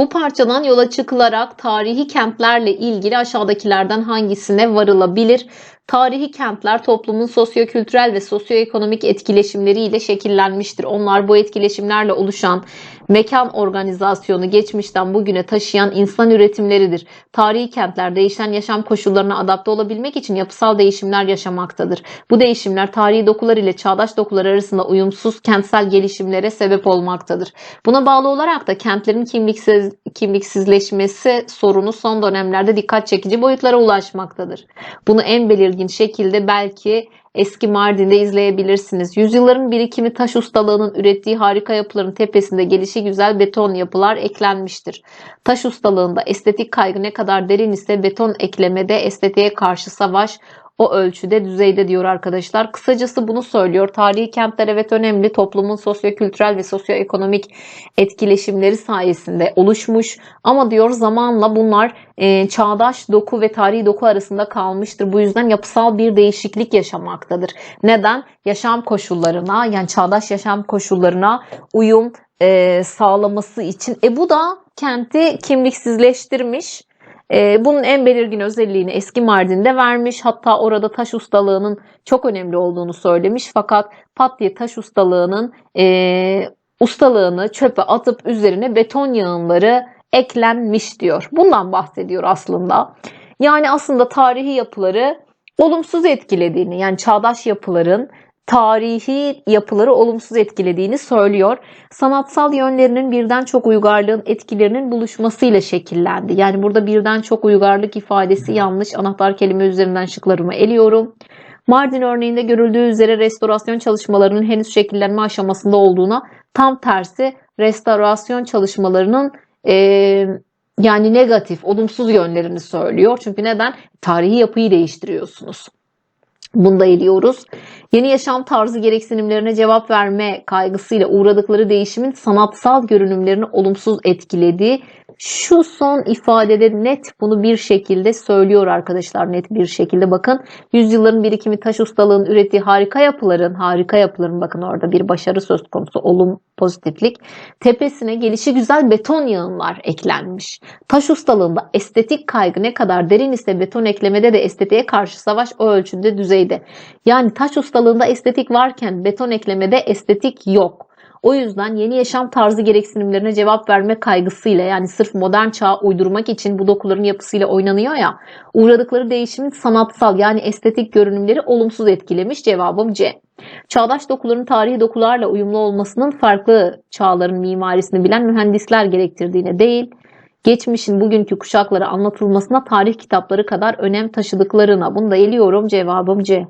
Bu parçadan yola çıkılarak tarihi kentlerle ilgili aşağıdakilerden hangisine varılabilir? Tarihi kentler toplumun sosyokültürel ve sosyoekonomik etkileşimleriyle şekillenmiştir. Onlar bu etkileşimlerle oluşan mekan organizasyonu geçmişten bugüne taşıyan insan üretimleridir. Tarihi kentler değişen yaşam koşullarına adapte olabilmek için yapısal değişimler yaşamaktadır. Bu değişimler tarihi dokular ile çağdaş dokular arasında uyumsuz kentsel gelişimlere sebep olmaktadır. Buna bağlı olarak da kentlerin kimliksiz, kimliksizleşmesi sorunu son dönemlerde dikkat çekici boyutlara ulaşmaktadır. Bunu en belirgin şekilde belki eski Mardin'de izleyebilirsiniz. Yüzyılların birikimi taş ustalığının ürettiği harika yapıların tepesinde gelişi güzel beton yapılar eklenmiştir. Taş ustalığında estetik kaygı ne kadar derin ise beton eklemede estetiğe karşı savaş o ölçüde düzeyde diyor arkadaşlar. Kısacası bunu söylüyor. Tarihi kentler evet önemli. Toplumun sosyokültürel ve sosyoekonomik etkileşimleri sayesinde oluşmuş. Ama diyor zamanla bunlar e, çağdaş doku ve tarihi doku arasında kalmıştır. Bu yüzden yapısal bir değişiklik yaşamaktadır. Neden? Yaşam koşullarına yani çağdaş yaşam koşullarına uyum e, sağlaması için. E bu da kenti kimliksizleştirmiş. E, bunun en belirgin özelliğini eski Mardin'de vermiş. Hatta orada taş ustalığının çok önemli olduğunu söylemiş. Fakat pat diye taş ustalığının e, ustalığını çöpe atıp üzerine beton yığınları eklenmiş diyor. Bundan bahsediyor aslında. Yani aslında tarihi yapıları olumsuz etkilediğini yani çağdaş yapıların tarihi yapıları olumsuz etkilediğini söylüyor. Sanatsal yönlerinin birden çok uygarlığın etkilerinin buluşmasıyla şekillendi. Yani burada birden çok uygarlık ifadesi yanlış. Anahtar kelime üzerinden şıklarımı eliyorum. Mardin örneğinde görüldüğü üzere restorasyon çalışmalarının henüz şekillenme aşamasında olduğuna tam tersi restorasyon çalışmalarının e, yani negatif, olumsuz yönlerini söylüyor. Çünkü neden? Tarihi yapıyı değiştiriyorsunuz. Bunu da eliyoruz. Yeni yaşam tarzı gereksinimlerine cevap verme kaygısıyla uğradıkları değişimin sanatsal görünümlerini olumsuz etkilediği şu son ifadede net bunu bir şekilde söylüyor arkadaşlar net bir şekilde bakın yüzyılların birikimi taş ustalığın ürettiği harika yapıların harika yapıların bakın orada bir başarı söz konusu olum pozitiflik tepesine gelişi güzel beton yığınlar eklenmiş. Taş ustalığında estetik kaygı ne kadar derin ise beton eklemede de estetiğe karşı savaş o ölçüde düzeyde. Yani taş ustalığında estetik varken beton eklemede estetik yok. O yüzden yeni yaşam tarzı gereksinimlerine cevap verme kaygısıyla yani sırf modern çağa uydurmak için bu dokuların yapısıyla oynanıyor ya uğradıkları değişimin sanatsal yani estetik görünümleri olumsuz etkilemiş cevabım C. Çağdaş dokuların tarihi dokularla uyumlu olmasının farklı çağların mimarisini bilen mühendisler gerektirdiğine değil, geçmişin bugünkü kuşaklara anlatılmasına tarih kitapları kadar önem taşıdıklarına. Bunu da eliyorum cevabım C.